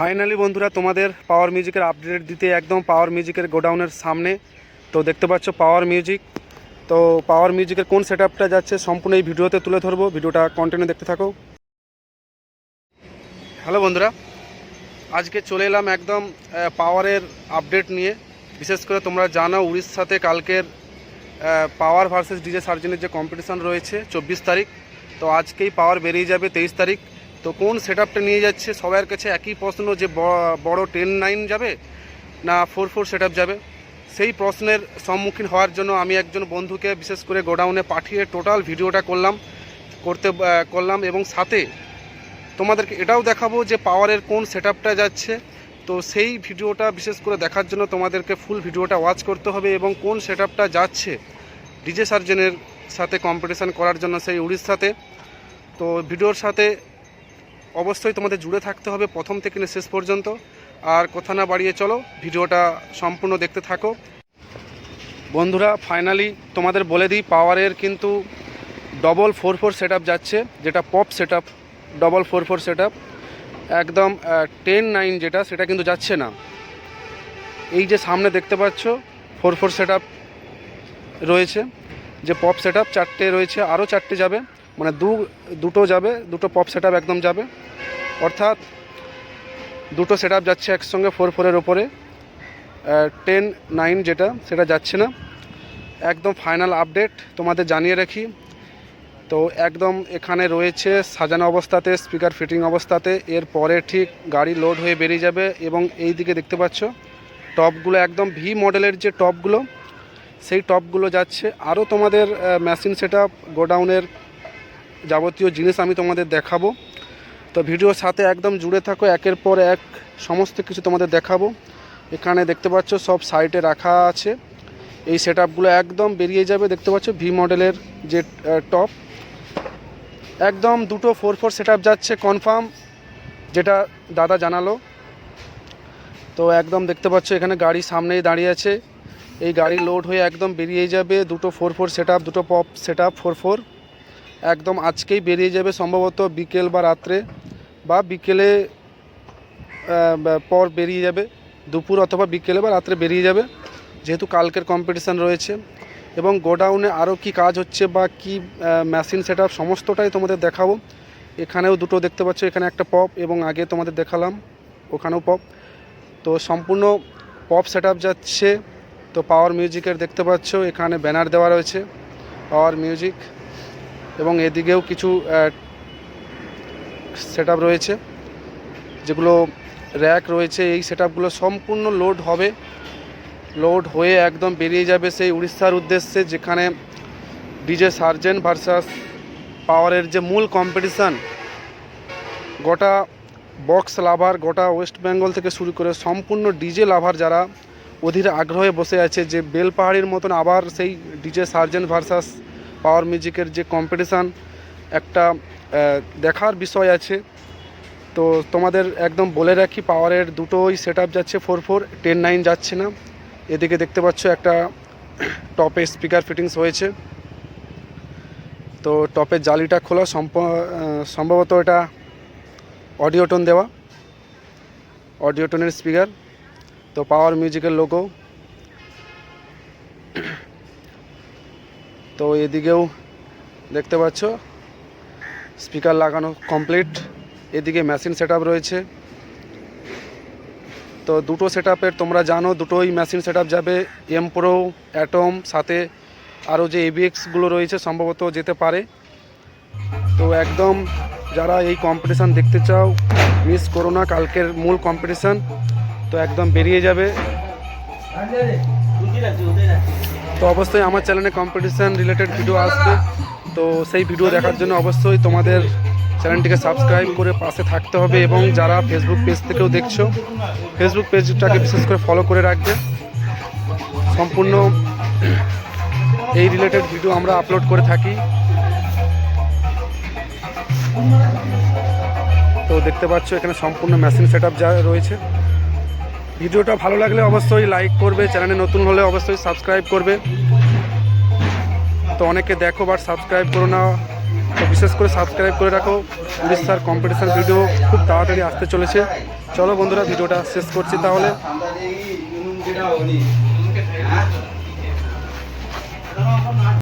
Finally বন্ধুরা তোমাদের পাওয়ার মিউজিকের আপডেট দিতে একদম পাওয়ার মিউজিকের গোডাউনের সামনে। তো দেখতে পাচ্ছ পাওয়ার মিউজিক তো পাওয়ার মিউজিকের কোন সেট যাচ্ছে সম্পূর্ণ এই ভিডিওতে তুলে ধরবো। ভিডিওটা কন্টিনিউ দেখতে থাকো। হ্যালো বন্ধুরা। আজকে চলে এলাম একদম পাওয়ারের আপডেট নিয়ে। বিশেষ করে তোমরা জানো উড়িষ্যাতে কালকের পাওয়ার ভার্সেস ডিজে সার্জনের যে কম্পিটিশান রয়েছে চব্বিশ তারিখ। তো আজকেই পাওয়ার বেরিয়ে যাবে তেইশ তারিখ। তো কোন সেট নিয়ে যাচ্ছে? সবার কাছে একই প্রশ্ন যে বড় টেন নাইন যাবে না ফোর ফোর সেট যাবে? সেই প্রশ্নের সম্মুখীন হওয়ার জন্য আমি একজন বন্ধুকে বিশেষ করে গোডাউনে পাঠিয়ে টোটাল ভিডিওটা করলাম, করতে করলাম এবং সাথে তোমাদেরকে এটাও দেখাবো যে পাওয়ারের কোন সেট যাচ্ছে। তো সেই ভিডিওটা বিশেষ করে দেখার জন্য তোমাদেরকে ফুল ভিডিওটা ওয়াচ করতে হবে এবং কোন সেট যাচ্ছে ডিজে সার্জেনের সাথে কম্পিটিশান করার জন্য সেই উড়িষ্যাতে। তো ভিডিওর সাথে অবশ্যই তোমাদের জুড়ে থাকতে হবে প্রথম থেকে শেষ পর্যন্ত। আর কথা না বাড়িয়ে চলো, ভিডিওটা সম্পূর্ণ দেখতে থাকো। বন্ধুরা ফাইনালি তোমাদের বলে দিই পাওয়ারের কিন্তু ডবল ফোর ফোর সেট যাচ্ছে, যেটা pop set double four four set একদম টেন নাইন যেটা, সেটা কিন্তু যাচ্ছে না। এই যে সামনে দেখতে পাচ্ছ ফোর ফোর সেট রয়েছে, যে পপ সেট চারটে রয়েছে আরও চারটে যাবে। মানে দু, দুটো যাবে, দুটো পপ সেট একদম যাবে। অর্থাৎ দুটো সেট যাচ্ছে একসঙ্গে ফোর ফোরের ওপরে টেন নাইন যেটা, সেটা যাচ্ছে না। একদম ফাইনাল আপডেট তোমাদের জানিয়ে রাখি। তো একদম এখানে রয়েছে সাজানো অবস্থাতে স্পিকার ফিটিং অবস্থাতে। এর পরে ঠিক গাড়ি লোড হয়ে বেরিয়ে যাবে এবং এই দিকে দেখতে পাচ্ছ টপগুলো একদম ভি মডেলের যে টপগুলো সেই টপগুলো যাচ্ছে। আরও তোমাদের মেশিন সেট গোডাউনের যাবতীয় জিনিস আমি তোমাদের দেখাবো। তো ভিডিওর সাথে একদম জুড়ে থাকো, একের পর এক সমস্ত কিছু তোমাদের দেখাবো। এখানে দেখতে পাচ্ছ সব সাইটে রাখা আছে। এই সেট একদম বেরিয়ে যাবে, দেখতে পাচ্ছ ভি মডেলের যে টপ একদম দুটো ফোর ফোর সেট যাচ্ছে কনফার্ম যেটা দাদা জানালো। তো একদম দেখতে পাচ্ছ এখানে গাড়ি সামনেই দাঁড়িয়ে আছে। এই গাড়ি লোড হয়ে একদম বেরিয়ে যাবে, দুটো ফোর ফোর সেট দুটো পপ সেট ফোর ফোর একদম আজকেই বেরিয়ে যাবে সম্ভবত বিকেল বা রাত্রে বা বিকেলে পর বেরিয়ে যাবে, দুপুর অথবা বিকেলে বা রাত্রে বেরিয়ে যাবে। যেহেতু কালকের কম্পিটিশান রয়েছে এবং গোডাউনে আরও কি কাজ হচ্ছে বা কি মেশিন সেট সমস্তটাই তোমাদের দেখাবো। এখানেও দুটো দেখতে পাচ্ছ, এখানে একটা পপ এবং আগে তোমাদের দেখালাম, ওখানেও পপ তো সম্পূর্ণ পপ সেট যাচ্ছে। তো পাওয়ার মিউজিকের দেখতে পাচ্ছ, এখানে ব্যানার দেওয়া রয়েছে পাওয়ার মিউজিক এবং এদিকেও কিছু সেট রয়েছে, যেগুলো র্যাক রয়েছে, এই সেট সম্পূর্ণ লোড হবে। লোড হয়ে একদম বেরিয়ে যাবে সেই উড়িষ্যার উদ্দেশ্যে, যেখানে ডিজে সার্জেন ভার্সাস পাওয়ারের যে মূল কম্পিটিশান গোটা বক্স লাভার গোটা ওয়েস্ট বেঙ্গল থেকে শুরু করে সম্পূর্ণ ডিজে লাভার যারা অধীর আগ্রহে বসে আছে যে বেলপাহাড়ির মতন আবার সেই ডিজে সার্জেন ভার্সাস পাওয়ার মিউজিকের যে কম্পিটিশান একটা দেখার বিষয় আছে। তো তোমাদের একদম বলে রাখি, পাওয়ারের দুটোই সেট যাচ্ছে ফোর ফোর টেন নাইন যাচ্ছে না। এদিকে দেখতে পাচ্ছ একটা টপে স্পিকার ফিটিংস হয়েছে। তো টপের জালিটা খোলা সম্ভবত এটা অডিও টোন দেওয়া অডিও টোনের স্পিকার তো পাওয়ার মিউজিকের লোগো তো এদিকেও দেখতে পাচ্ছ স্পিকার লাগানো কমপ্লিট এদিকে মেশিন সেট রয়েছে। তো দুটো সেট তোমরা জানো, দুটোই মেশিন সেট যাবে। এম প্রো অ্যাটম সাথে আরও যে এবিএক্সগুলো রয়েছে, সম্ভবত যেতে পারে। তো একদম যারা এই কম্পিটিশান দেখতে চাও মিস করো না, কালকের মূল কম্পিটিশান তো একদম বেরিয়ে যাবে। তো অবশ্যই আমার চ্যানেলে কম্পিটিশান রিলেটেড ভিডিও আসবে। তো সেই ভিডিও দেখার জন্য অবশ্যই তোমাদের চ্যানেলটিকে সাবস্ক্রাইব করে পাশে থাকতে হবে এবং যারা ফেসবুক পেজ থেকেও দেখছ ফেসবুক পেজটাকে বিশেষ করে ফলো করে রাখবে। সম্পূর্ণ এই রিলেটেড ভিডিও আমরা আপলোড করে থাকি। তো দেখতে পাচ্ছ এখানে সম্পূর্ণ মেশিন সেট আপ যা রয়েছে। ভিডিওটা ভালো লাগলে অবশ্যই লাইক করবে চ্যানেলে নতুন হলে অবশ্যই সাবস্ক্রাইব করবে। তো অনেকে দেখো বাট সাবস্ক্রাইব করো না, তো বিশেষ বিশেষ করে সাবস্ক্রাইব করে রাখো। উড়িষ্যার কম্পিটিশান ভিডিও খুব তাড়াতাড়ি আসতে চলেছে। চলো বন্ধুরা, ভিডিওটা শেষ করছি তাহলে।